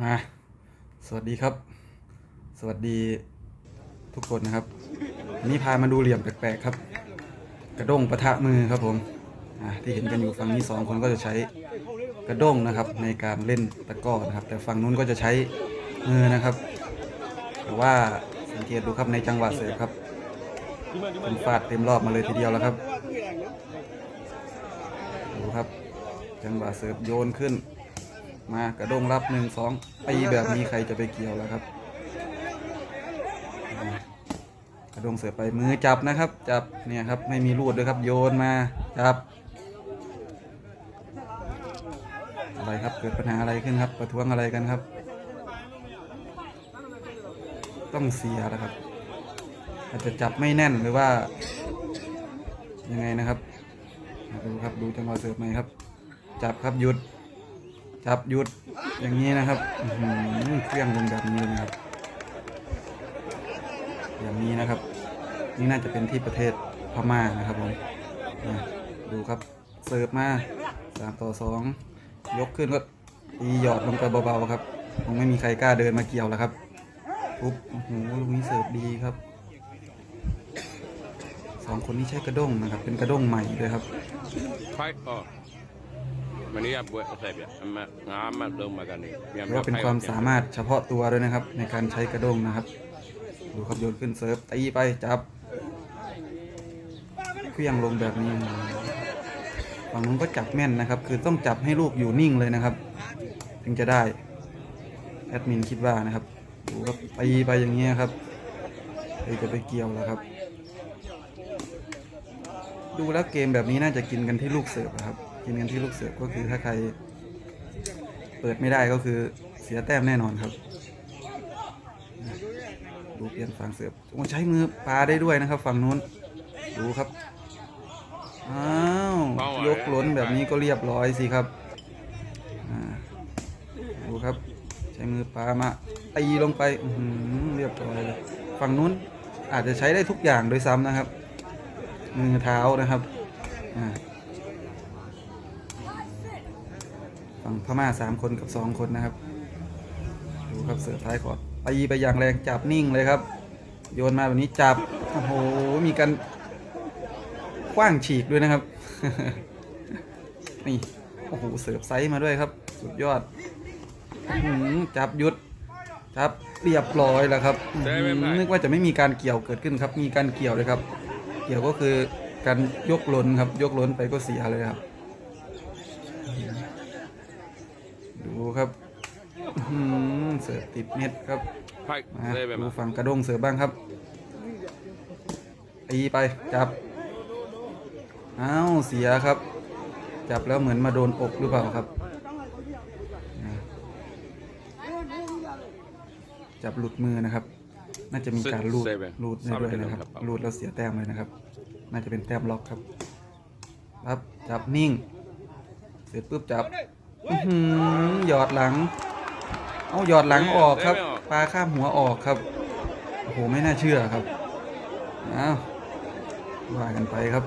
มาสวัสดีครับ สวัสดีทุกคนนะครับวันนี้พามาดูเหลี่ยมแปลกๆครับ กระด้งปะทะมือครับผมที่เห็นกันอยู่ฝั่งนี้สองคนก็จะใช้กระด้งนะครับ ในการเล่นตะก้อนะครับ แต่ฝั่งนู้นก็จะใช้มือนะครับแต่ว่าสังเกตดูครับในจังหวะเสิร์ฟครับคุณฟาดเต็มรอบมาเลยทีเดียวแล้วครับดูครับ จังหวะเสิร์ฟโยนขึ้น มากระด้งรับหนึ่งสองตีแบบนี้ใครจะไปเกี่ยวแล้วครับ กระด้งเสือไปมือจับนะครับ จับเนี่ยครับไม่มีรูดด้วยครับโยนมาจับ อะไรครับเกิดปัญหาอะไรขึ้นครับ ประท้วงอะไรกันครับ ต้องเสียแล้วครับ อาจจะจับไม่แน่นหรือว่า ยังไงนะครับดูครับดูจังหวะเสิร์ฟไหมครับ จับครับหยุด จับหยุดอย่างนี้นะครับเครื่องลงแบบนี้นะครับ อย่างนี้นะครับ นี่น่าจะเป็นที่ประเทศพม่านะครับผมดูครับเสิร์ฟมาสามต่อสองยกขึ้นก็ตีหยอดลงไปเบาๆครับคงไม่มีใครกล้าเดินมาเกี่ยวแล้วครับทุบโอ้โหลูกนี้เสิร์ฟดีครับสองคนนี้ใช้กระด้งนะครับ เป็นกระด้งใหม่เลยครับ ว่าเป็นความสามารถเฉพาะตัวด้วยนะครับ ในการใช้กระด้งนะครับ ดูครับโยนขึ้นเซิร์ฟตีไปจับเครื่องลงแบบนี้ฝั่งนู้นก็จับแม่นนะครับ คือต้องจับให้ลูกอยู่นิ่งเลยนะครับ ถึงจะได้แอดมินคิดว่านะครับดูครับตีไปอย่างนี้ครับเลยจะไปเกี่ยวแล้วครับ ดูแล้วเกมแบบนี้น่าจะกินกันที่ลูกเสิร์ฟอะครับ กินกันที่ลูกเสิร์ฟก็คือถ้าใคร เปิดไม่ได้ก็คือเสียแต้มแน่นอนครับดูเปลี่ยนฝั่งเสิร์ฟโอ้ใช้มือปาได้ด้วยนะครับ ฝั่งนู้น ดูครับอ้าวยกล้นแบบนี้ก็เรียบร้อยสิครับดูครับ ใช้มือปามาตีลงไปอืเรียบร้อยเลยฝั่งนู้นอาจจะใช้ได้ทุกอย่างโดยซ้ำนะครับ มือเท้านะครับอ่า ฝั่งพม่าสามคนกับสองคนนะครับ ดูครับเสือท้ายก่อนตีไปอย่างแรงจับนิ่งเลยครับ โยนมาแบบนี้จับ โอ้โห มีการคว้างฉีกด้วยนะครับ นี่ โอ้โห เสิร์ฟไซส์มาด้วยครับ สุดยอดอจับยุดจับ เรียบร้อยแล้วครับ นึกว่าจะไม่มีการเกี่ยวเกิดขึ้นครับ มีการเกี่ยวเลยครับ เกี่ยวก็คือการยกล้นครับ ยกล้นไปก็เสียเลยครับ ครับอื้อหือเสิร์ฟติดเน็ตครับ Fight มา saya ดู memang. ฝั่งกระด้งเสิร์ฟบ้างครับตีไปจับอ้าวเสียครับ จับแล้วเหมือนมาโดนอกหรือเปล่าครับอ่าจับหลุดมือนะครับ น่าจะมีการลูดเซฟเองลูดได้ด้วยนะครับสามเดือนครับลูดแล้วเสียแต้มเลยนะครับ น่าจะเป็นแต้มล็อกครับ รับจับนิ่ง เสร็จปุ๊บจับอื้อ หือหยอดหลัง เอาหยอดหลังออกครับ ปลาข้ามหัวออกครับ โอ้โห ไม่น่าเชื่อครับ อ้าวว่ากันไปครับ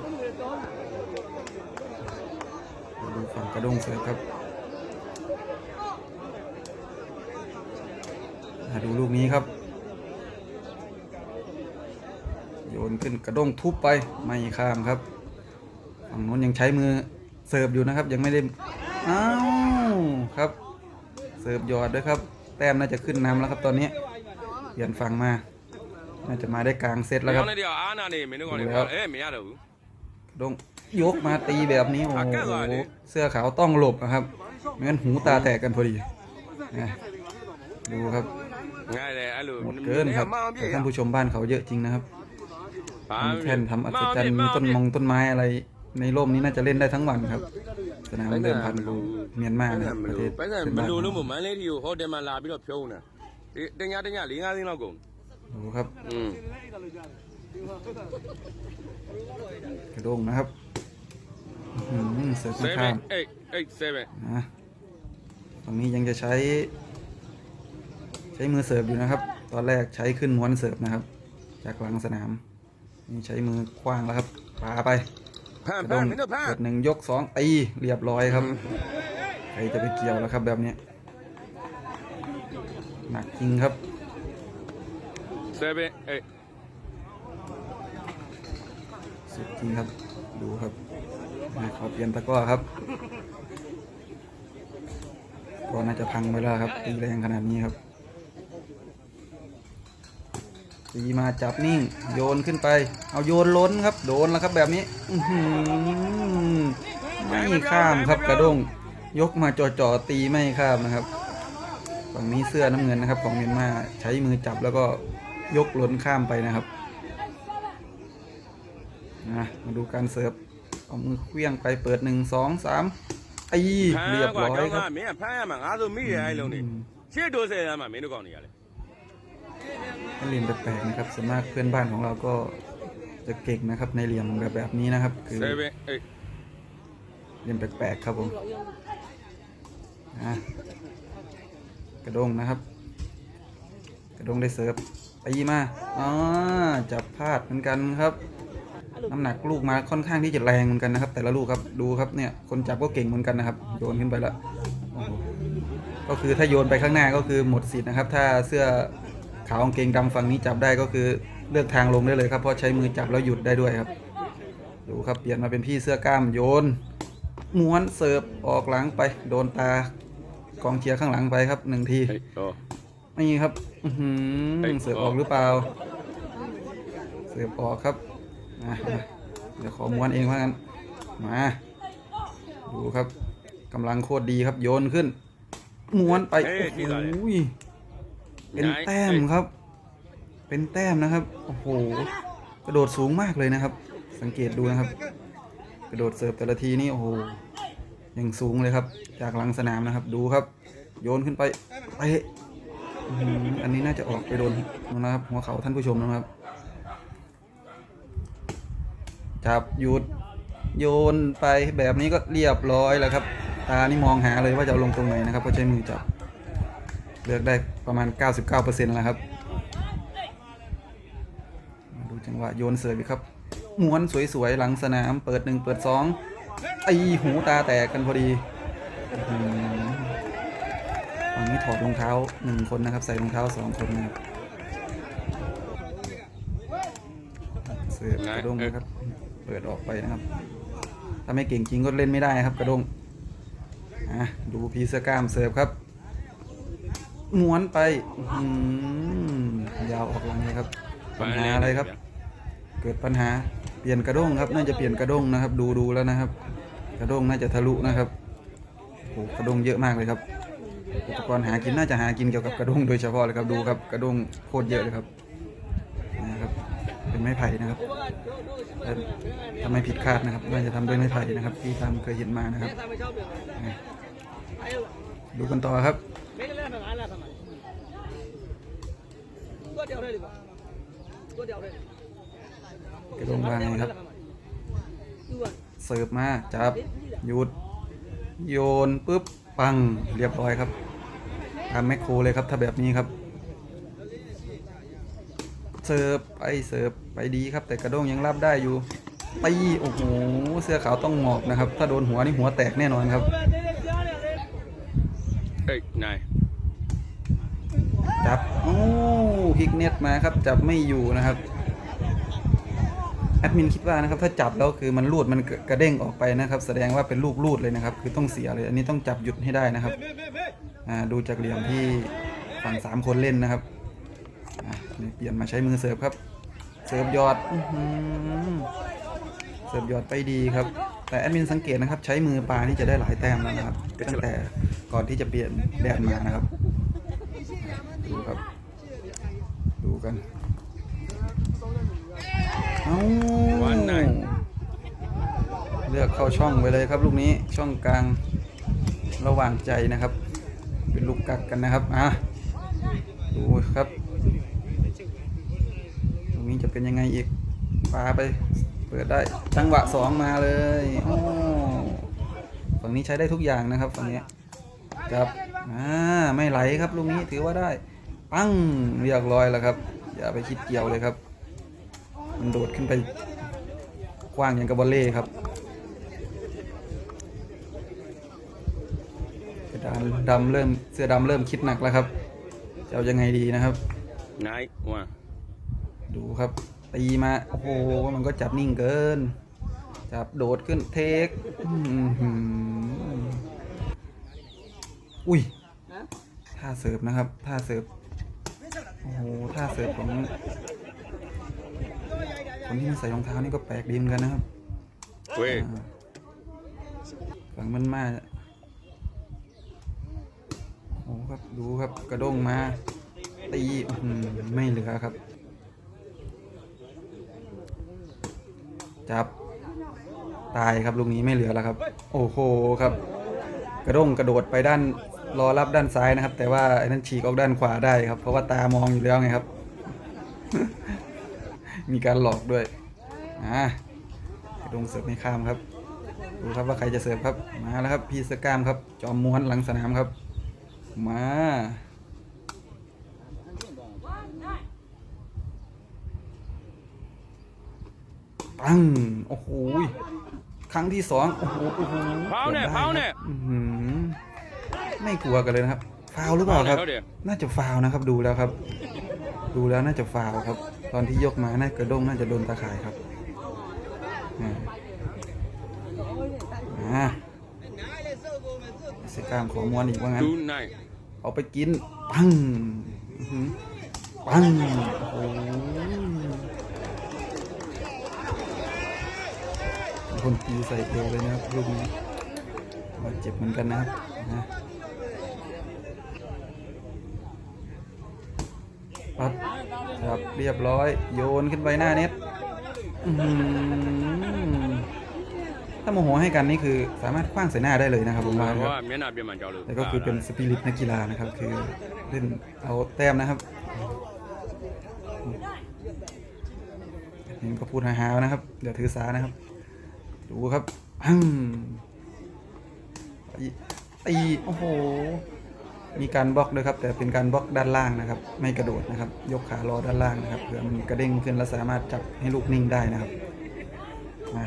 ดูฝั่งกระด้งเสือครับ ดูลูกนี้ครับ โยนขึ้นกระด้งทุบไป ไม่ข้ามครับ ฝั่งนู้นยังใช้มือเสิร์ฟอยู่นะครับ ยังไม่ได้ อ้าว ครับ เสิร์ฟยอดด้วยครับ แต้มน่าจะขึ้นนำแล้วครับตอนนี้เปลี่ยนฝั่งมา น่าจะมาได้กลางเซตแล้วครับ Yang ni dia anak ni, minum kau ni. Boleh. Eh, minyak dah. ดงยกมาตีแบบนี้โอ้โหเสื้อขาวต้องหลบนะครับไม่งั้นหูตาแตกกันพอดีดูครับหมดเกินครับท่านผู้ชมบ้านเขาเยอะจริงนะครับแท่นทำอัศจรรย์มีต้นมงต้นไม้อะไร ในร่มนี้น่าจะเล่นได้ทั้งวันครับ สนามเดิมพันของเมียนมานะครับประเทศ ပတ်စံ เป็น မ บ้าน လို့လို့မမန်းလေးတီကိုဟိုတယ်မှာလာပြီးတော့ဖြုံးတာဒီတညာတညာ၄၅သိန်းလောက်ကုန် ดูครับ อืม กระด้งนะครับอื้อหือเสิร์ฟไม่ 7 ข้าม 8 8 7 นะตรงนี้ยังจะใช้ ใช้มือเสิร์ฟอยู่นะครับ ตอนแรกใช้ขึ้นม้วนเสิร์ฟนะครับ จากหลังสนาม นี่ใช้มือคว้างแล้วครับปาไป พลาดพลาดไม่ต้องพลาดหนึ่งยกสองตีเรียบร้อยครับใครจะไปเกี่ยวแล้วครับแบบนี้หนักจริงครับเซเบเอสุดจริงครับดูครับขอเปลี่ยนตะก้อครับก็น่าจะพังไปแล้วครับตีแรงขนาดนี้ครับ ตีมาจับนิ่ง โยนขึ้นไป เอาโยนล้นครับ โดนแล้วครับแบบนี้ไม่ข้ามครับกระด้ง ยกมาจ่อๆตีไม่ข้ามนะครับฝั่งนี้เสื้อน้ำเงินนะครับ ของเมียนมาใช้มือจับแล้วก็ยกล้นข้ามไปนะครับมาดูการเสิร์ฟเอามือเควี้ยงไปเปิดหนึ่งสองสามไอ้เรียบร้อยครับเหล่านี้เชื่อดูเสียมาเมนูกองนี่อะไร เหลี่ยมแปลกๆนะครับส่วนมากเพื่อนบ้านของเราก็จะเก่งนะครับ ในเหลี่ยมแบบแบบนี้นะครับ คือ seven eight เหลี่ยมแปลกๆครับผมอะกระด้งนะครับ กระด้งได้เสิร์ฟตีมาอ๋อจับพลาดเหมือนกันครับ น้ำหนักลูกมาค่อนข้างที่จะแรงเหมือนกันนะครับ แต่ละลูกครับดูครับเนี่ยคนจับก็เก่งเหมือนกันนะครับโยนขึ้นไปแล้วโอ้โหก็คือถ้าโยนไปข้างหน้าก็คือหมดสิทธิ์นะครับ ถ้าเสื้อ ขาวกางเกงดำฝั่งนี้จับได้ก็คือเลือกทางลงได้เลยครับเพราะใช้มือจับแล้วหยุดได้ด้วยครับ ดูครับเปลี่ยนมาเป็นพี่เสื้อกล้ามโยนม้วนเสิร์ฟออกหลังไป โดนตากองเชียร์ข้างหลังไปครับหนึ่งทีเฮ้ยโอ้นี่ครับอื้อหือเฮ้ยเสิร์ฟออกหรือเปล่า เสิร์ฟออกครับมามาเดี๋ยวขอม้วนเองว่างั้นมาดูครับกำลังโคตรดีครับโยนขึ้นม้วนไปโอ้ย เป็นแต้มครับ เป็นแต้มนะครับ โอ้โห กระโดดสูงมากเลยนะครับ สังเกตดูนะครับ กระโดดเสิร์ฟแต่ละทีนี่โอ้โหยังสูงเลยครับ จากหลังสนามนะครับ ดูครับ โยนขึ้นไปไปอันนี้น่าจะออกไปโดนนะครับ หัวเข่าท่านผู้ชมนะครับ จับหยุดโยนไปแบบนี้ก็เรียบร้อยแล้วครับ ตานี่มองหาเลยว่าจะลงตรงไหนนะครับเพราะใช้มือจับ เลือกได้ประมาณ 99%แล้วครับ มาดูจังหวะโยนเสิร์ฟอีกครับม้วนสวยๆ หลังสนามเปิดหนึ่งเปิดสองไอหูตาแตกกันพอดีอื้อหือฝั่งนี้ถอดรองเท้าหนึ่งคนนะครับ ใส่รองเท้าสองคนนะครับเสิร์ฟกระด้งนะครับ เปิดออกไปนะครับ ถ้าไม่เก่งจริงก็เล่นไม่ได้ครับกระด้งอะดูพีเสื้อกล้ามเสิร์ฟครับ ม้วนไปอื้อหือยาวออกหลังเลยครับ ปัญหาอะไรครับ เกิดปัญหาเปลี่ยนกระด้งครับ น่าจะเปลี่ยนกระด้งนะครับ ดูดูแล้วนะครับ กระด้งน่าจะทะลุนะครับโอ้กระด้งเยอะมากเลยครับ อุปกรณ์หากินน่าจะหากินเกี่ยวกับกระด้งโดยเฉพาะเลยครับดูครับ กระด้งโคตรเยอะเลยครับนะครับ เป็นไม้ไผ่นะครับทำไมผิดคาดนะครับน่าจะทำด้วยไม้ไผ่นะครับ ที่ตามเคยเห็นมานะครับ ดูกันต่อครับ tôi đeo đây đi bà tôi đeo đây กระด้งวางไงครับ đưa vào เสิร์ฟมา จับ หยุด โยนปุ๊บ ปัง เรียบร้อยครับทำแมคโครเลยครับ ถ้าแบบนี้ครับ เสิร์ฟไปเสิร์ฟไปดีครับ แต่กระด้งยังรับได้อยู่ตีโอ้โห เสื้อขาวต้องหมอบนะครับ ถ้าโดนหัวนี่หัวแตกแน่นอนครับ eight nine จับ โอ้ พลิกเน็ตมาครับจับไม่อยู่นะครับแอดมินคิดว่านะครับถ้าจับแล้วคือมันลูดมันกระเด้งออกไปนะครับ แสดงว่าเป็นลูกลูดเลยนะครับ คือต้องเสียเลยอันนี้ต้องจับหยุดให้ได้นะครับดูจากเหลี่ยมที่ฝั่งสามคนเล่นนะครับเปลี่ยนมาใช้มือเสิร์ฟครับ เสิร์ฟยอดเสิร์ฟยอดไปดีครับ แต่แอดมินสังเกตนะครับ ใช้มือปลานี่จะได้หลายแต้มแล้วนะครับตั้งแต่ก่อนที่จะเปลี่ยนแดนมานะครับดูครับ กันเอาวันไหนเลือกเข้าช่องไปเลยครับ ลูกนี้ช่องกลางระหว่างใจนะครับ เป็นลูกกักกันนะครับอะดูครับตรงนี้จะเป็นยังไงอีกปาไป เปิดได้จังหวะสองมาเลยโอ้ฝั่งนี้ใช้ได้ทุกอย่างนะครับฝั่งนี้ครับอ่าไม่ไหลครับลูกนี้ถือว่าได้ ปั้งเรียบร้อยแล้วครับ อย่าไปคิดเกี่ยวเลยครับ มันโดดขึ้นไปกว้างอย่างกับบอลเล่ครับกระดานดำเริ่มเสื้อดำเริ่มคิดหนักแล้วครับจะจะเอายังไงดีนะครับนายว่าดูครับตีมาโอ้โหมันก็จับนิ่งเกิน จับโดดขึ้นเทคอื้อหืออุ้ยฮะท่าเสิร์ฟนะครับท่าเสิร์ฟโอ้โหท่าเสิร์ฟของคนที่ไม่ใส่รองเท้านี่ก็แปลกดีเหมือนกันนะครับเว้ยอ่าฝั่งมันมาโอ้โหครับดูครับกระด้งมาตีอื้อหือไม่เหลือครับ จับ ตายครับลูกนี้ไม่เหลือแล้วครับ โอ้โหครับ กระด้งกระโดดไปด้าน รอรับด้านซ้ายนะครับ แต่ว่าไอ้นั้นฉีกออกด้านขวาได้ครับ เพราะว่าตามองอยู่แล้วไงครับ มีการหลอกด้วยอ่ากระดงเสิร์ฟไม่ข้ามครับ ดูครับว่าใครจะเสิร์ฟครับ มาแล้วครับ พี่สกามครับ จอมม้วนหลังสนามครับ มาปังโอ้โหยครั้งที่สองโอ้โหโอ้โหเผาเนี่ยกือบได้เผาเนี่ยครับอื้อหือ ไม่กลัวกันเลยนะครับ ฟาวล์หรือเปล่าครับเขาเดี๋ยวน่าจะฟาวล์นะครับ ดูแล้วครับ ดูแล้วน่าจะฟาวล์ครับ ตอนที่ยกมาน่ากระด้งน่าจะโดนตาข่ายครับอ่าอ่าเสกล้ามขอม้วนอีกว่างั้นดูนายเอาไปกิน ปังอื้อหือปัง โอ้โหมีคนตีใส่เอวเลยนะครับลูกนี้บาดเจ็บเหมือนกันนะครับนะ ปั๊บครับเรียบร้อย โยนขึ้นไปหน้าเน็ตอื้อหือถ้าโมโหให้กันนี่คือสามารถคว้างใส่หน้าได้เลยนะครับผมเพว่าคราะรับว่าเมียนาเบียมันเจ้าเลยแต่ก็คือเป็นสปิริตนักกีฬานะครับ คือเล่นเอาแต้มนะครับนี่ก็พูดหาๆนะครับ เดี๋ยวถือสานะครับ ดูครับอังตีตีโอ้โห มีการบล็อกด้วยครับแต่เป็นการบล็อกด้านล่างนะครับ ไม่กระโดดนะครับ ยกขารอด้านล่างนะครับเผื่อมันกระเด้งขึ้นแล้วสามารถจับให้ลูกนิ่งได้นะครับมา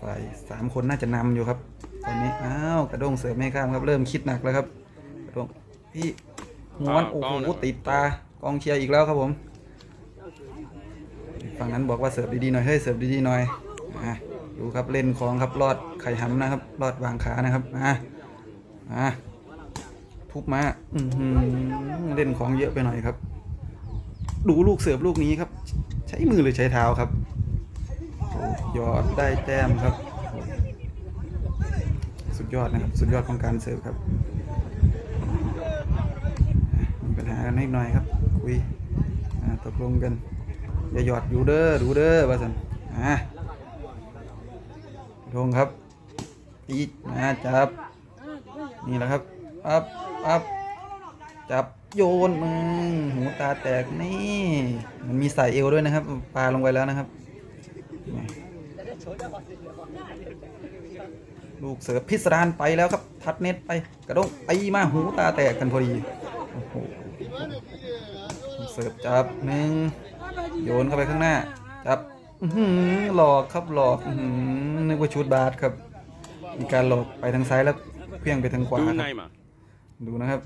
ฝ่ายสามคนน่าจะนำอยู่ครับ ตอนนี้อ้าวกระด้งเสือไม่ข้ามครับเริ่มคิดหนักแล้วครับกระด้งพี่ม้วนโอ้โหติดตากองเชียร์อีกแล้วครับผมฝั่งนั้นบอกว่าเสิร์ฟดีๆหน่อยเฮ้ยเสิร์ฟดีๆหน่อยอะดูครับเล่นของครับรอดไข่หำนะครับรอดวางขานะครับอะ อะทุบมาอืเล่นของเยอะไปหน่อยครับ ดูลูกเสิร์ฟลูกนี้ครับ ใช้มือหรือใช้เท้าครับยอดได้แต้มครับ สุดยอดนะครับ สุดยอดของการเสิร์ฟครับมีปัญหากันนิดหน่อยครับ คุยตกลงกันอย่าหยอดอยู่เด้อดูเด้อว่าสันอะลงครับตีนะจับ นี่แหละครับอัพอัพจับโยนมึงหูตาแตกนี่ มันมีสายเอวด้วยนะครับปลาลงไปแล้วนะครับ ลูกเสือพิสดารไปแล้วครับ ทัดเน็ตไป กระดงไปมาหูตาแตกกันพอดีโอ้โหเสิร์ฟจับหนึ่งโยนเข้าไปข้างหน้า จับหลอกครับหลอกนึกว่าชุดบาสครับ มีการหลอกไปทางซ้ายแล้ว เพี้ยงไปทางขวาดูครับนายมาดูนะครับ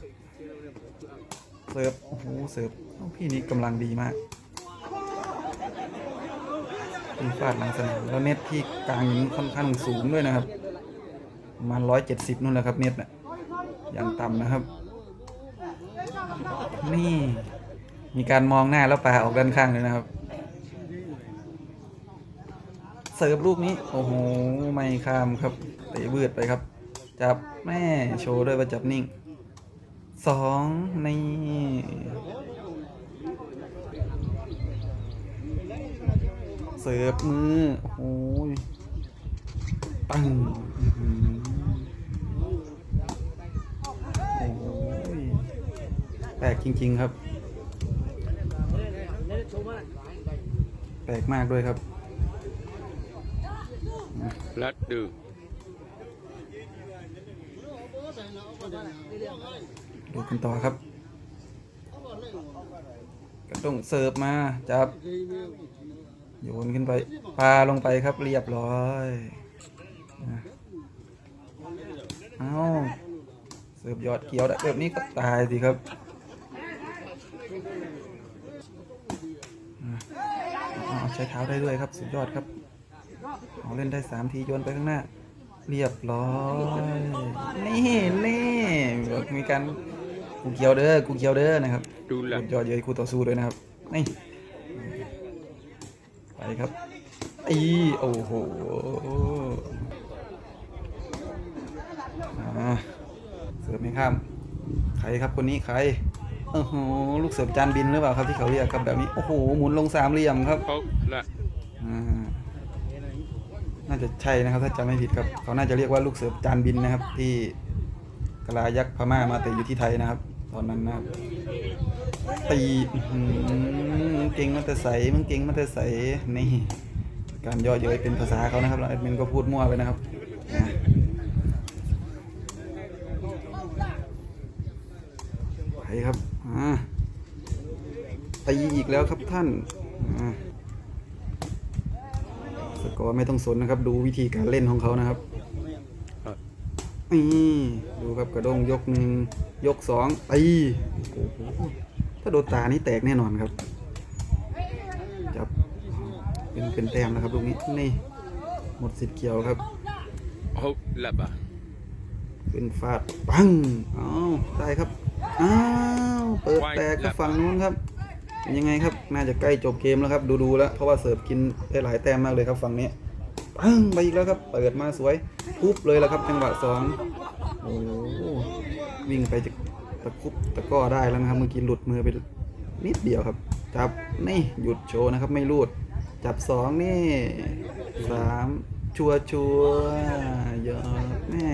เสิร์ฟโอ้โหเสิร์ฟโอ้พี่นี่กำลังดีมากมีฟาดหลังสนามแล้วเน็ตที่กลางอย่างนี้ค่อนข้างสูงด้วยนะครับประมาร้อยเจ็ดสิบนู่นแหละครับเน็ตน่ะอย่างต่ำนะครับ นี่ มีการมองหน้าแล้วปลาออกด้านข้างเลยนะครับ เสิร์ฟลูกนี้ โอ้โห ไม่ข้ามครับเตะบืดไปครับ จับแม่โชว์ด้วยว่าจับนิ่งสองนี่เสิร์ฟมือ โอ้โหปังอื้อหือโอ้โหแปลกจริง ๆ ครับ แปลกมากด้วยครับและ ดูกันต่อครับกระต้องเสิร์ฟมาจับโยนขึ้นไปปลาลงไปครับเรียบร้อยเอาเสิร์ฟยอดเกี่ยวได้แบบนี้ก็ตายสิครับใช้เท้าได้ด้วยครับ สุดยอดครับเอาเล่นได้สามทีโยนไปข้างหน้า เรียบร้อยนี่นี่มีการกูเกี่ยวเด้อกูเกี่ยวเด้อนะครับดูแลยอดเย้ยคู่ต่อสู้ด้วยนะครับนี่ไปครับอีโอ้โหอ่าเสิร์ฟไม่ข้ามใครครับคนนี้ใครโอ้โหลูกเสิร์ฟจานบินหรือเปล่าครับที่เขาเรียกครับแบบนี้โอ้โหหมุนลงสามเหลี่ยมครับเขาละอ่าน่าจะใช่นะครับ ถ้าจำไม่ผิดครับเขาน่าจะเรียกว่าลูกเสิร์ฟจานบินนะครับ ที่กลายักษ์พม่ามาแต่อยู่ที่ไทยนะครับ ตอนนั้นนะครับตีอื้อหือมึงเก่งมาแต่ใสมึงเก่งมาแต่ใสนี่การย่อเย้ยเป็นภาษาเขานะครับแล้วแอดมินก็พูดมั่วไปนะครับไปครับอ่าตีอีกแล้วครับท่านอ่า กอร์ไม่ต้องสนนะครับ ดูวิธีการเล่นของเขานะครับนี่ดูครับกระด้งยกหนึ่งยกสองตีโอ้โหถ้าโดนตานี่แตกแน่นอนครับจับเป็นเป็นแต้มนะครับลูกนี้นี่หมดสิทธิ์เกี่ยวครับเขาละบะเป็นฟาดปังอ้าวได้ครับอ้าวเปิดแตกกับฝั่งนู้นครับ เป็นยังไงครับ น่าจะใกล้จบเกมแล้วครับ ดูๆแล้ว เพราะว่าเสิร์ฟกินได้หลายแต้มมากเลยครับฝั่งนี้ปังไปอีกแล้วครับ เปิดมาสวยทุบเลยแล้วครับ จังหวะสองโอ้โหวิ่งไปจะตะคุบตะก้อได้แล้วนะครับ เมื่อกี้หลุดมือไปนิดเดียวครับ จับนี่หยุดโชว์นะครับ ไม่รูด จับสองนี่สามชัวชัวยอดแม่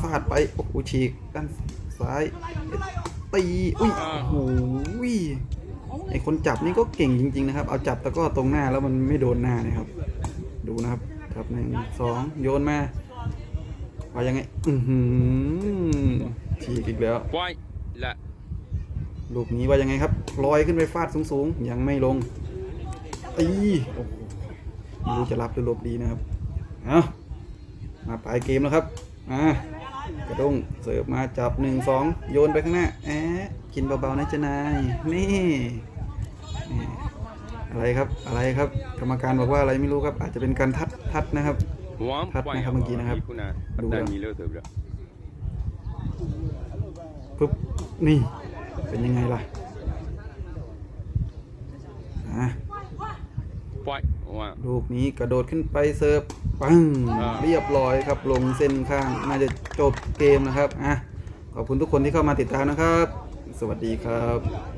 ฟาดไป โอ้โหฉีกด้าน ซ้ายตีอุ้ยโอ้โหไอคนจับนี่ก็เก่งจริง ๆ นะครับ เอาจับตะกร้อตรงหน้าแล้วมันไม่โดนหน้านะครับ ดูนะครับครับหนึ่งสองโยนมาว่ายังไง อือหือฉีกอีกแล้วปล่อยละลูกนี้ว่ายังไงครับลอยขึ้นไปฟาดสูงๆ ยังไม่ลงตีโอ้โหไม่รู้จะรับหรือหลบดีนะครับ เอามาปลายเกมแล้วครับ อ่า กระด้งเสิร์ฟมาจับหนึ่งสองโยนไปข้างหน้าแอะกินเบาๆนะเจ้านายนี่นี่อะไรครับอะไรครับ กรรมการบอกว่าอะไรไม่รู้ครับ อาจจะเป็นการทัดทัดนะครับทัดนะครับเมื่อกี้นะครับดูดัแล้วมีเลือดเติบแล้วปุ๊บนี่เป็นยังไงล่ะอะ ปล่อยว่า ลูกนี้กระโดดขึ้นไปเสิร์ฟปังอ่า เรียบร้อยครับ ลงเส้นข้างน่าจะจบเกมนะครับอะขอบคุณทุกคนที่เข้ามาติดตามนะครับ สวัสดีครับ Cái này